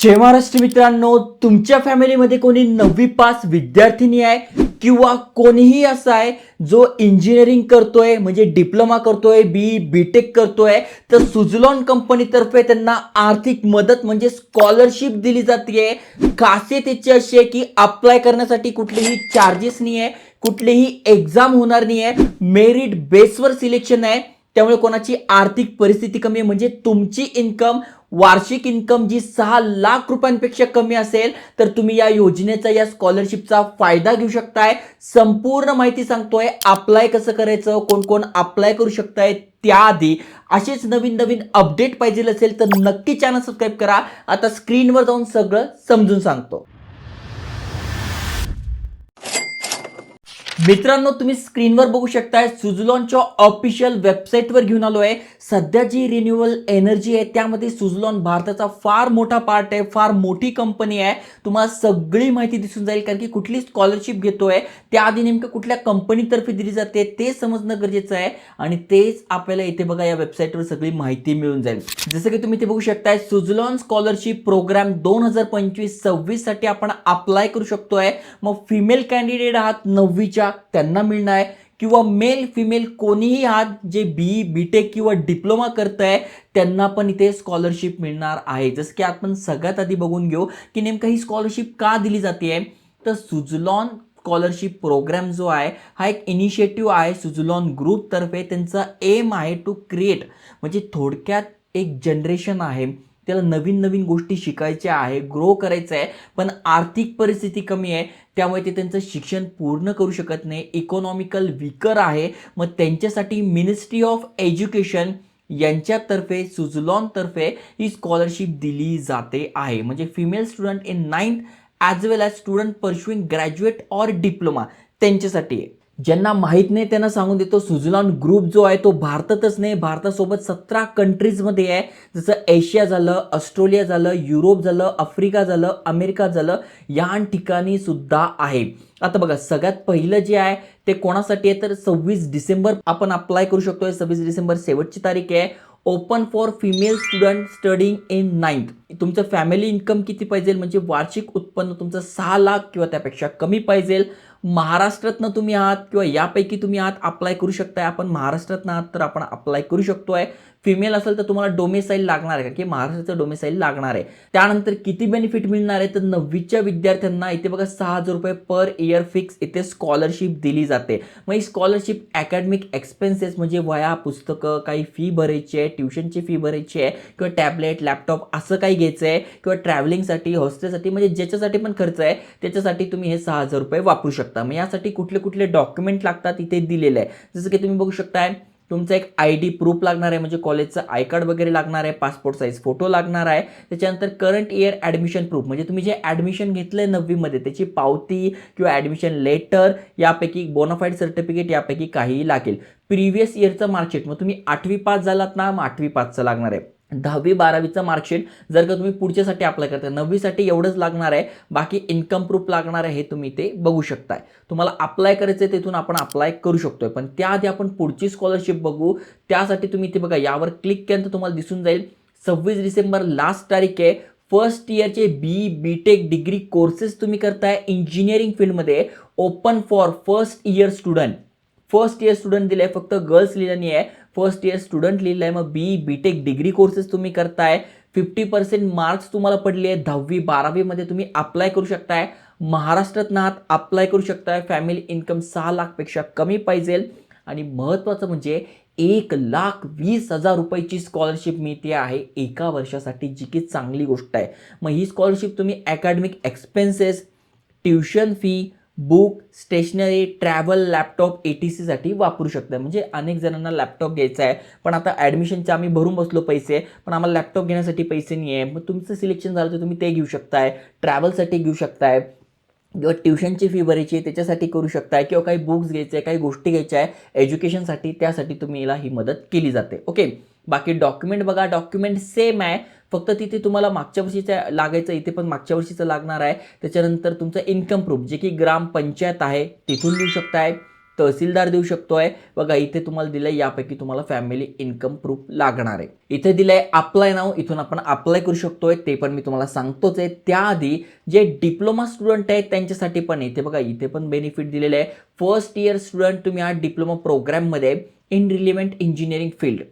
जय महाराष्ट्र मित्रांनो तुमच्या फॅमिलीमध्ये कोणी नववी पास विद्यार्थिनी आहे किंवा कोणीही असा आहे जो इंजिनिअरिंग करतोय म्हणजे डिप्लोमा करतोय बी बी टेक करतोय तर सुझलॉन कंपनीतर्फे त्यांना आर्थिक मदत म्हणजे स्कॉलरशिप दिली जाते खासियत त्याची अशी आहे की अप्लाय करण्यासाठी कुठलेही चार्जेस नाही आहे कुठलीही एक्झाम होणार नाही आहे मेरिट बेसवर सिलेक्शन आहे. त्यामुळे कोणाची आर्थिक परिस्थिती कमी आहे. म्हणजे तुमची इन्कम वार्षिक इन्कम जी सहा लाख रुपयांपेक्षा कमी असेल तर तुम्ही या योजनेचा या स्कॉलरशिपचा फायदा घेऊ शकताय. संपूर्ण माहिती सांगतोय अप्लाय कसं करायचं कोण कोण अप्लाय करू शकताय त्याआधी असेच नवीन नवीन अपडेट पाहिजे असेल तर नक्की चॅनल सबस्क्राईब करा. आता स्क्रीनवर जाऊन सगळं समजून सांगतो. मित्रांनो तुम्ही स्क्रीनवर बघू शकताय सुझलॉनच्या ऑफिशियल वेबसाईटवर घेऊन आलो आहे सध्या जी रिन्युअल एनर्जी आहे त्यामध्ये सुझलॉन भारताचा फार मोठा पार्ट आहे फार मोठी कंपनी आहे. तुम्हाला सगळी माहिती दिसून जाईल कारण की कुठली स्कॉलरशिप घेतोय त्याआधी नेमकं कुठल्या कंपनीतर्फे दिली जाते ते समजणं गरजेचं आहे. आणि तेच आपल्याला इथे बघा या वेबसाईटवर सगळी माहिती मिळून जाईल. जसं की तुम्ही ते बघू शकताय सुझलॉन स्कॉलरशिप प्रोग्राम दोन हजार पंचवीस सव्वीससाठी आपण अप्लाय करू शकतोय. मग फिमेल कॅन्डिडेट आहात नववीच्या त्यांना मिळणार आहे. किंवा मेल फिमेल कोणीही आज जे बी बी टेक किंवा डिप्लोमा करत आहे त्यांना पण इथे स्कॉलरशिप मिळणार आहे. जसं की आपण सगळ्यात आधी बघून घेऊ की नेमकं ही स्कॉलरशिप का दिली जाते तर सुझलॉन स्कॉलरशिप प्रोग्राम जो आहे हा एक इनिशिएटिव्ह आहे सुझलॉन ग्रुपतर्फे त्यांचा एम आहे टू क्रिएट म्हणजे थोडक्यात एक जनरेशन आहे. त्याला नवीन नवीन गोष्टी शिकायच्या आहे ग्रो करायचं आहे पण आर्थिक परिस्थिती कमी आहे त्यामुळे ते त्यांचं शिक्षण पूर्ण करू शकत नाही. इकॉनॉमिकल विकर आहे. मग त्यांच्यासाठी मिनिस्ट्री ऑफ एज्युकेशन यांच्यातर्फे सुझलॉनतर्फे ही स्कॉलरशिप दिली जाते आहे. म्हणजे female student in ninth as well as student pursuing graduate or diploma त्यांच्यासाठी आहे. ज्यांना माहीत नाही त्यांना सांगून देतो सुझलॉन ग्रुप जो आहे तो भारतातच नाही भारतासोबत सतरा कंट्रीजमध्ये आहे. जसं एशिया झालं ऑस्ट्रेलिया झालं युरोप झालं आफ्रिका झालं अमेरिका झालं या ठिकाणी सुद्धा आहे. आता बघा सगळ्यात पहिलं जे आहे ते कोणासाठी आहे? तर सव्वीस डिसेंबर आपण अप्लाय करू शकतोय. सव्वीस डिसेंबर शेवटची तारीख आहे. Open for female student studying in ninth तुमचं फॅमिली इन्कम किती पाहिजे? म्हणजे वार्षिक उत्पन्न तुमचं सहा लाख किंवा त्यापेक्षा कमी पाहिजे. महाराष्ट्रातनं तुम्ही आहात किंवा यापैकी तुम्ही आहात अप्लाय करू शकताय आपण. महाराष्ट्रातनं आहात तर आपण अप्लाय करू शकतोय. फिमेल असेल तर तुम्हाला डोमेसाईल लागणार आहे की महाराष्ट्राचं डोमेसाईल लागणार आहे. त्यानंतर किती बेनिफिट मिळणार आहे? तर नववीच्या विद्यार्थ्यांना इथे बघा सहा हजार रुपये पर इयर फिक्स इथे स्कॉलरशिप दिली जाते. मग ही स्कॉलरशिप अकॅडमिक एक्सपेन्सेस म्हणजे वया पुस्तकं काही फी भरायची आहे ट्युशनची फी भरायची आहे किंवा टॅबलेट लॅपटॉप असं काही घ्यायचं आहे किंवा ट्रॅव्हलिंगसाठी हॉस्टेलसाठी म्हणजे ज्याच्यासाठी पण खर्च आहे त्याच्यासाठी तुम्ही हे सहा हजार रुपये वापरू शकता. मग यासाठी कुठले कुठले डॉक्युमेंट लागतात इथे दिलेलं आहे. जसं की तुम्ही बघू शकताय तुमचा एक आय डी प्रूफ लागणार आहे म्हणजे कॉलेजचं आय कार्ड वगैरे लागणार आहे पासपोर्ट साईज फोटो लागणार आहे. त्याच्यानंतर करंट इयर ॲडमिशन प्रूफ म्हणजे तुम्ही जे ॲडमिशन घेतलं आहे नववीमध्ये त्याची पावती किंवा ॲडमिशन लेटर यापैकी बोनाफाईड सर्टिफिकेट यापैकी काहीही लागेल. प्रिव्हियस इयरचं मार्कशीट मग तुम्ही आठवी पास झालात ना मग आठवी पासचं लागणार आहे. दहावी बारावीचं मार्कशीट जर का तुम्ही पुढच्यासाठी अप्लाय करताय नववीसाठी एवढंच लागणार आहे बाकी इन्कम प्रूफ लागणार आहे हे तुम्ही ते बघू शकताय. तुम्हाला अप्लाय करायचं आहे तिथून आपण अप्लाय करू शकतोय. पण त्याआधी आपण पुढची स्कॉलरशिप बघू. त्यासाठी तुम्ही इथे बघा यावर क्लिक केल्यानंतर तुम्हाला दिसून जाईल सव्वीस डिसेंबर लास्ट तारीख आहे. First इयरचे B B tech degree courses तुम्ही करताय इंजिनिअरिंग फील्डमध्ये open for first year student first year student दिलं आहे फक्त गर्ल्स लिहिलं नाही आहे. फर्स्ट इयर स्टुडंट लिहिलं आहे. मग B B tech degree courses तुम्ही करताय. फिफ्टी पर्सेंट मार्क्स तुम्हाला पडले आहे. दहावी बारावीमध्ये तुम्ही अप्लाय करू शकताय. महाराष्ट्रात नाहात अप्लाय करू शकताय. फॅमिली इन्कम सहा लाखपेक्षा कमी पाहिजे. आणि महत्त्वाचं म्हणजे एक लाख वीस हजार रुपयाची स्कॉलरशिप मिळते आहे. एका वर्षासाठी जी की चांगली गोष्ट आहे. मग ही स्कॉलरशिप तुम्ही academic expenses tuition fee book stationery travel laptop A T सीसाठी वापरू शकता. म्हणजे अनेक जणांना लॅपटॉप घ्यायचा आहे पण आता ॲडमिशनचे आम्ही भरून बसलो पैसे पण आम्हाला लॅपटॉप घेण्यासाठी पैसे नाही आहे मग तुमचं सिलेक्शन झालं तर तुम्ही ते घेऊ शकताय ट्रॅव्हलसाठी घेऊ शकताय. किंवा ट्युशनची फी भरायची आहे त्याच्यासाठी करू शकताय किंवा काही बुक्स घ्यायचे आहे काही गोष्टी घ्यायच्या आहे एज्युकेशनसाठी त्यासाठी तुम्हीला ही मदत केली जाते. ओके? बाकी डॉक्युमेंट बघा डॉक्युमेंट सेम आहे फक्त तिथे तुम्हाला मागच्या वर्षीचं लागायचं इथे पण मागच्या वर्षीचं लागणार आहे. त्याच्यानंतर तुमचं इन्कम प्रूफ जे की ग्रामपंचायत आहे तिथून देऊ शकताय. तहसीलदार देऊ शकतोय. बघा इथे तुम्हाला दिलंय यापैकी तुम्हाला फॅमिली इन्कम प्रूफ लागणार आहे. इथे दिलंय अप्लाय नाव इथून आपण अप्लाय करू शकतोय ते पण मी तुम्हाला सांगतोच आहे. त्याआधी जे डिप्लोमा स्टुडंट आहेत त्यांच्यासाठी पण इथे बघा इथे पण बेनिफिट दिलेलं आहे. फर्स्ट इयर स्टुडंट तुम्ही हा डिप्लोमा प्रोग्राममध्ये इन रिलिव्हंट इंजिनिअरिंग फील्ड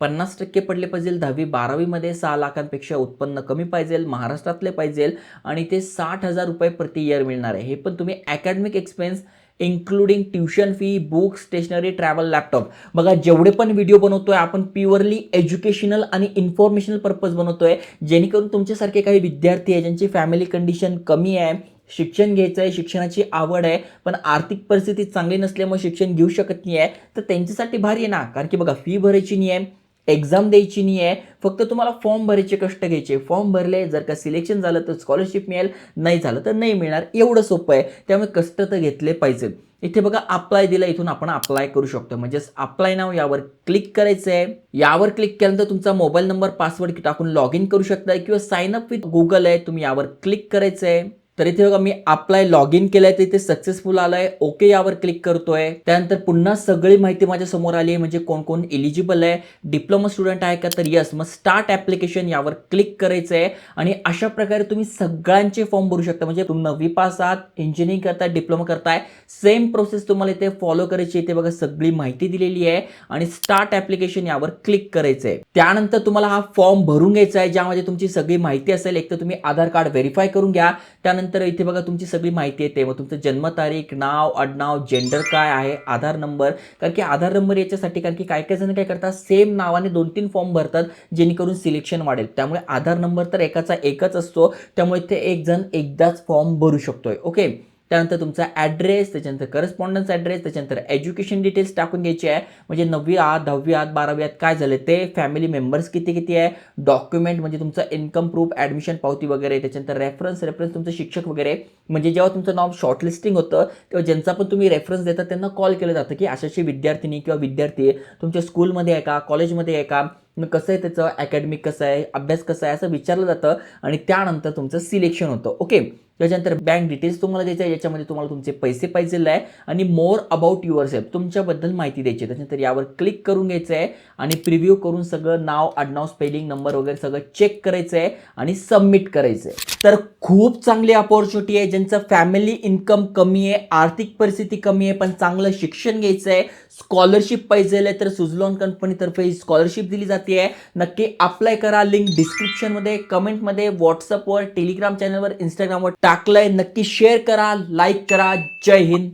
पन्नास टक्के पडले पाहिजे दहावी बारावीमध्ये सहा लाखांपेक्षा उत्पन्न कमी पाहिजे महाराष्ट्रातले पाहिजे आणि ते साठ हजार रुपये प्रति इयर मिळणार आहे. हे पण तुम्ही academic expense including tuition fee book stationery travel laptop बघा जेवढे पण व्हिडिओ बनवतोय आपण प्युअरली एज्युकेशनल आणि इन्फॉर्मेशनल पर्पज बनवतोय. जेणेकरून तुमच्यासारखे काही विद्यार्थी आहे ज्यांची फॅमिली कंडिशन कमी आहे शिक्षण घ्यायचं आहे शिक्षणाची आवड आहे पण आर्थिक परिस्थिती चांगली नसल्यामुळे शिक्षण घेऊ शकत नाही आहे तर त्यांच्यासाठी भारी आहे ना. कारण की बघा फी भरायची नाही आहे एक्झाम द्यायची नाही आहे फक्त तुम्हाला फॉर्म भरायचे कष्ट घ्यायचे. फॉर्म भरले जर का सिलेक्शन झालं तर स्कॉलरशिप मिळेल नाही झालं तर नाही मिळणार. एवढं सोपं आहे. त्यामुळे कष्ट तर घेतले पाहिजे इथे बघा अप्लाय दिला इथून आपण अप्लाय करू शकतो. म्हणजेच अप्लाय नाव यावर क्लिक करायचं आहे यावर क्लिक केल्यानंतर तुमचा मोबाईल नंबर पासवर्ड टाकून लॉग इन करू शकता किंवा साइन अप विथ गुगल आहे तुम्ही यावर क्लिक करायचं आहे तर इथे बघा मी अप्लाय लॉग इन केलंय तर इथे सक्सेसफुल आलाय. ओके यावर क्लिक करतोय. त्यानंतर पुन्हा सगळी माहिती माझ्यासमोर आली आहे म्हणजे कोण कोण एलिजिबल आहे. डिप्लोमा स्टुडंट आहे का? तर यस मग स्टार्ट ऍप्लिकेशन यावर क्लिक करायचं आहे आणि अशा प्रकारे तुम्ही सगळ्यांचे फॉर्म भरू शकता. म्हणजे तुम्ही नववी पास आहात इंजिनिअरिंग करताय डिप्लोमा करताय. सेम प्रोसेस तुम्हाला इथे फॉलो करायची इथे बघा सगळी माहिती दिलेली आहे. आणि स्टार्ट ऍप्लिकेशन यावर क्लिक करायचं आहे त्यानंतर तुम्हाला हा फॉर्म भरून घ्यायचा आहे ज्यामध्ये तुमची सगळी माहिती असेल. एक तर तुम्ही आधार कार्ड व्हेरीफाय करून घ्या. त्यानंतर इथे बघा तुमची सगळी माहिती येते. मग तुमचं जन्मतारीख नाव आडनाव जेंडर काय आहे आधार नंबर. कारण की आधार नंबर याच्यासाठी कारण की काय काय जण काय करतात सेम नावाने दोन तीन फॉर्म भरतात जेणेकरून सिलेक्शन वाढेल. त्यामुळे आधार नंबर तर एकाचा एकच असतो. त्यामुळे ते एक जण एकदाच फॉर्म भरू शकतोय. ओके त्यानंतर तुमचा ॲड्रेस त्याच्यानंतर करस्पॉन्डन्स ॲड्रेस त्याच्यानंतर एज्युकेशन डिटेल्स टाकून घ्यायचे आहे. म्हणजे नववी आत दहावी आत बारावी आत काय झालं ते? फॅमिली मेंबर्स किती किती आहे? डॉक्युमेंट म्हणजे तुमचं इन्कम प्रूफ ॲडमिशन पावती वगैरे त्याच्यानंतर रेफरन्स रेफरन्स तुमचं शिक्षक वगैरे. म्हणजे जेव्हा तुमचं नाव शॉर्टलिस्टिंग होतं तेव्हा ज्यांचा पण तुम्ही रेफरन्स देता त्यांना कॉल केलं जातं की अशाशी विद्यार्थिनी किंवा विद्यार्थी तुमच्या स्कूलमध्ये आहे का? कॉलेजमध्ये आहे का? कसं आहे त्याचं? अकॅडमिक कसं आहे? अभ्यास कसा आहे? असं विचारलं जातं आणि त्यानंतर तुमचं सिलेक्शन होतं. ओके त्याच्यानंतर बँक डिटेल्स तुम्हाला द्यायचं आहे. याच्यामध्ये तुम्हाला तुमचे पैसे पाहिजे आहे. आणि मोर अबाउट युअर सेल्फ तुमच्याबद्दल माहिती द्यायची आहे. त्याच्यानंतर यावर क्लिक करून घ्यायचं आहे. आणि प्रिव्ह्यू करून सगळं नाव आडनाव स्पेलिंग नंबर वगैरे सगळं चेक करायचं आहे आणि सबमिट करायचं आहे. तर खूप चांगली अपॉर्च्युनिटी आहे. ज्यांचं फॅमिली इन्कम कमी आहे आर्थिक परिस्थिती कमी आहे पण चांगलं शिक्षण घ्यायचं आहे. स्कॉलरशिप पाहिजे आहे तर सुझलॉन कंपनीतर्फे स्कॉलरशिप दिली जाते. आहे नक्की अप्लाय करा. लिंक डिस्क्रिप्शनमध्ये कमेंटमध्ये व्हॉट्सअपवर टेलिग्राम चॅनलवर इंस्टाग्रामवर टाकलंय. नक्की शेअर करा लाईक करा. जय हिंद.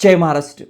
जय महाराष्ट्र.